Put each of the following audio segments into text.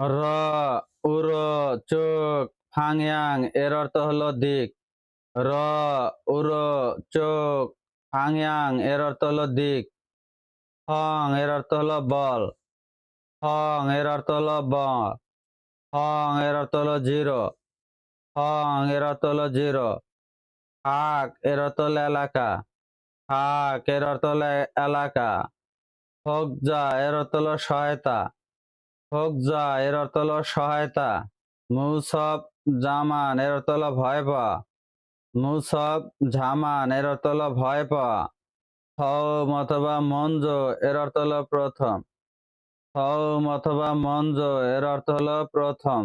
র উর চোখ ফাংয়াং এর অর্থ হলো দিক। র উর চোখ ফাংয়াং এর অর্থ হলো দিক। হং, এর অর্থ হলো বল। হং, এর অর্থ হলো বল। হং, এর অর্থ হলো জিরো। হং, এর অর্থ হলো জিরো। হাক, এর অর্থ হলো এলাকা। হাক, এর অর্থ হলো এলাকা। হকজা এর অর্থ হলো সহায়তা। হকজা এর অর্থ হলো সহায়তা। মুসব জামান, এর অর্থ হলো ভয় পাওয়া। মুসব ঝামান এর অর্থ হলো ভয় পাওয়া। হম অথবা মঞ্জ, এর অর্থ হলো প্রথম। হম অথবা মঞ্জ, এর অর্থ হলো প্রথম।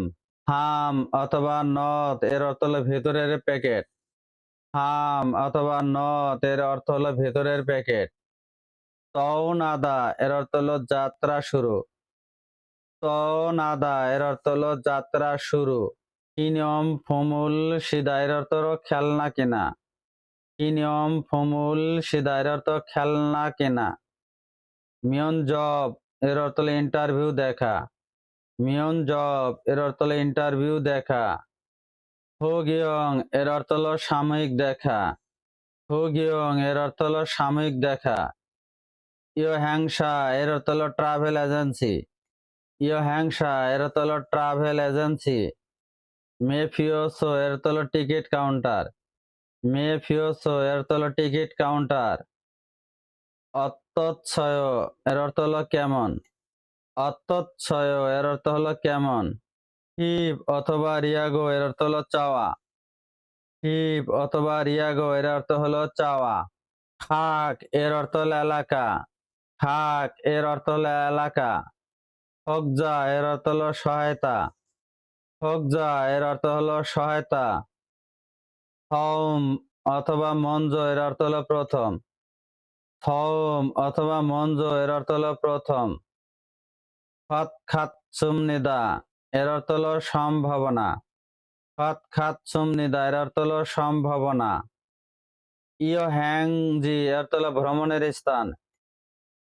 হাম অথবা নথ এর অর্থ হলো ভেতরের প্যাকেট। হাম অথবা নথ এর অর্থ হলো ভেতরের প্যাকেট। তওনাদা, এর অর্থ হলো যাত্রা শুরু। তওনাদা এর অর্থ হলো যাত্রা শুরু। কি নিয়ম ফমুল সিদা এর অর্থ হলো খেলনা কেনা। কি নিয়ম ফমুল সিদা এর অর্থ খেলনা কেনা। মিয়ন জব, এর অর্থ হলো ইন্টারভিউ দেখা। মিয়ন জব, এর অর্থ হলো ইন্টারভিউ দেখা। হোগিয়ং, এর অর্থ হলো সাময়িক দেখা। হোগিয়ং, এর অর্থ হলো সাময়িক দেখা। ইয়ো হ্যাংসা এর অর্থ হলো ট্রাভেল এজেন্সি। ইয়ো হ্যাংসা এর অর্থ হলো ট্রাভেল এজেন্সি। মেফিওসো এর অর্থ হলো টিকিট কাউন্টার। মেফিওসো এর অর্থ হলো টিকিট কাউন্টার। অত্যচ্ছয় এর অর্থ হলো কেমন? অত্যচ্ছয় এর অর্থ হলো কেমন? হিপ অথবা রিয়াগো, এর অর্থ হলো চাওয়া। হিপ অথবা রিয়াগো, এর অর্থ হলো চাওয়া। খাক, এর অর্থ হলো এলাকা। খাক, এর অর্থ হলো এলাকা। হকজা এর অর্থ হলো সহায়তা। হকজা এর অর্থ হলো সহায়তা। হম অথবা মঞ্জ, এর অর্থ হলো প্রথম। হম অথবা মঞ্জ, এর অর্থ হলো প্রথম। ফত খাত সুমনিদা এর অর্থ হলো সম্ভাবনা। ফত খাত সুমনিদা এর অর্থ হলো সম্ভাবনা। ইয় হ্যাং জি, এর অর্থ ভ্রমণের স্থান।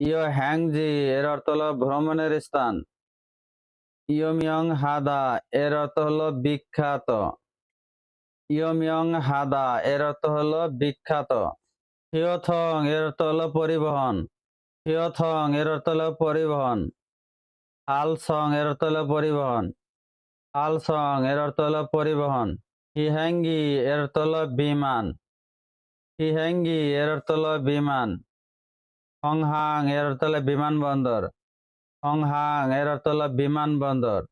ইয় হ্যাং জি, এর অর্থ হলো ভ্রমণের স্থান। ইয়মিয়ং হাদা, এর অর্থ হলো বিখ্যাত। ইয়মিয়ং হাদা, এর অর্থ হলো বিখ্যাত। হিয়থং, এর অর্থ হলো পরিবহন। হিয়থং, এর অর্থ হলো পরিবহন। হালসং, এর অর্থ হলো পরিবহন। হালসং, এর অর্থ হলো পরিবহন। হিহ্যাঙ্গি এর অর্থ হলো বিমান। হিহ্যাঙ্গি এর অর্থ হলো বিমান। হংহাং, এর অর্থ হলো বিমানবন্দর। হংহাং এর অর্থ হলো বিমানবন্দর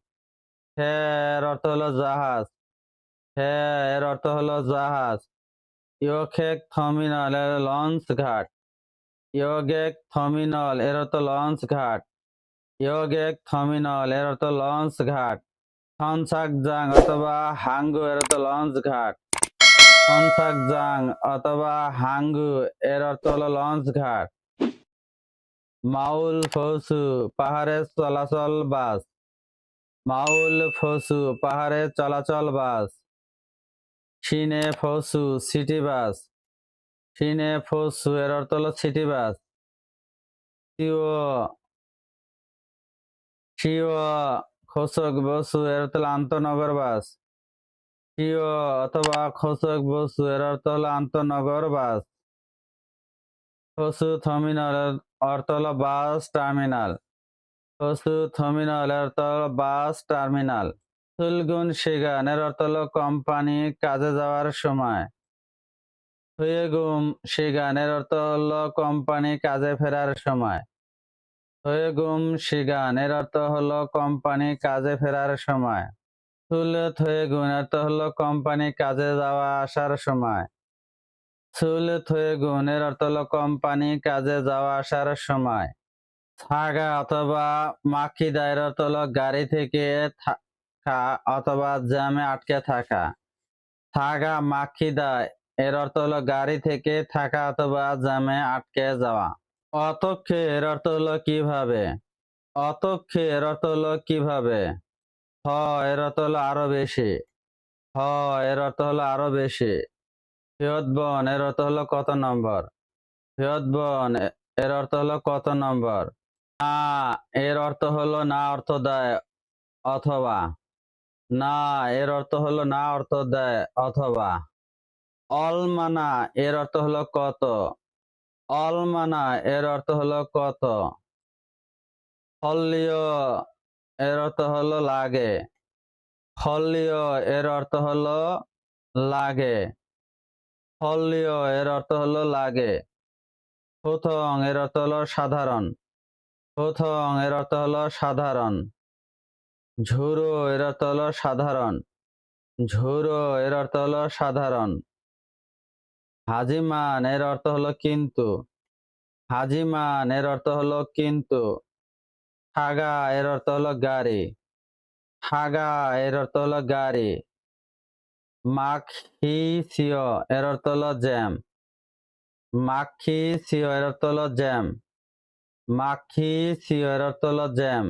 হে এর অর্থ হলো জাহাজ। হে এর অর্থ হলো জাহাজ। ইয়োখেক থমিনাল এর লঞ্চ ঘাট। ইয়োগেক থমিনল এর অর্থ লঞ্চ ঘাট। ইয়োগেক থমিনল এর অর্থ লঞ্চ ঘাট। থনসাকজাং অথবা হাঙ্গু, এর অর্থ লঞ্চ ঘাট। থনসাকজাং অথবা হাঙ্গু, এর অর্থ হলো লঞ্চ ঘাট। মাউল ফসু, পাহাড়ে চলাচল বাস। মাউল ফসু, পাহাড়ে চলাচল বাস। সিনে ফসু, সিটি বাস। সিনে ফসু, এর অর্থ সিটি বাস। সিও সিও খোসক বসু, এর অর্থ হলো আন্তনগর বাস। সিও অথবা খোসক বসু, এর অর্থ হলো আন্তনগর বাস। খসু থার্মিনাল এর অর্থ হলো বাস টার্মিনাল। এর অর্থ হলো বাস টার্মিনাল। সুলগুন শিগান এর অর্থ হলো কোম্পানি কাজে যাওয়ার সময়। হুয়েগুম শিগান এর অর্থ হলো কোম্পানি কাজে ফেরার সময়। হুয়েগুম শিগান এর অর্থ হলো কোম্পানি কাজে ফেরার সময়। সুলে থয়েগুন অর্থ হলো কোম্পানি কাজে যাওয়া আসার সময়। সুলে থয়েগুন এর অর্থ হলো কোম্পানি কাজে যাওয়া আসার সময়। থাকা অথবা মাকিদা এর অর্থ হলো গাড়ি থেকে থাকা অথবা জ্যামে আটকে থাকা। থাকা মাকিদা এর অর্থ হলো গাড়ি থেকে থাকা অথবা জ্যামে আটকে যাওয়া। অতক্ষে এর অর্থ হলো কীভাবে? অতক্ষে এর অর্থ হলো কীভাবে? হ, এর অর্থ হলো আরও বেশি। হ, এর অর্থ হলো আরও বেশি। ফিয়তবন এর অর্থ হলো কত নম্বর? ফিয়তবন এর অর্থ হলো কত নম্বর? না, এর অর্থ হলো না অর্থ দেয় অথবা। না, এর অর্থ হলো না অর্থ দেয় অথবা। অলমানা, এর অর্থ হলো কত? অলমানা, এর অর্থ হলো কত? ফল্লিও এর অর্থ হলো লাগে। ফল্লিও এর অর্থ হলো লাগে। ফল্লিও এর অর্থ হলো লাগে। প্রথম এর অর্থ হলো সাধারণ। প্রথম এর অর্থ হলো সাধারণ। ঝুরো এর অর্থ হলো সাধারণ। ঝুরো এর অর্থ হলো সাধারণ। হাজিমান এর অর্থ হলো কিন্তু। হাজিমান এর অর্থ হলো কিন্তু। হাগা এর অর্থ হলো গাড়ি। হাগা এর অর্থ হলো গাড়ি। মাখি সিও এর অর্থ হলো জ্যাম। মাখি সিও এর অর্থ হলো জ্যাম। মাখি সিও এর অর্থ হলো জ্যাম।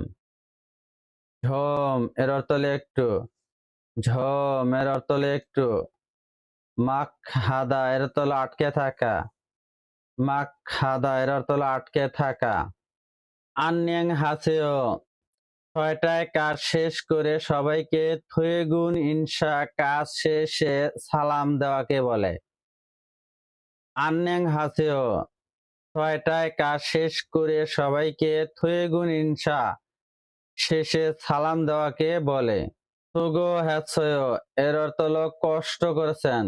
ঝোম এর অর্থ হলো একটু। ঝোম এর অর্থ হলো একটু। মাখ এর অর্থ হলো আটকে থাকা। মাখ হাদা এর অর্থ হলো আটকে থাকা। আন্যাং হাসেও। ছয়টায় কাজ শেষ করে সবাইকে থুয়েগুন ইনসা কাজ শেষে সালাম দেওয়াকে বলে। আন্যাং হাসেও, ছয়টায় কাজ শেষ করে সবাইকে থুয়েগুন ইনসা শেষে সালাম দেওয়াকে বলে। সুগো হ্যাৎসয় এর অর্থ কষ্ট করেছেন।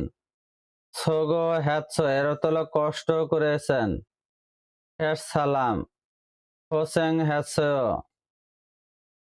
সোগো হ্যাৎস এর অর্থ কষ্ট করেছেন। শেষ সালাম। হোসেং হ্যাৎস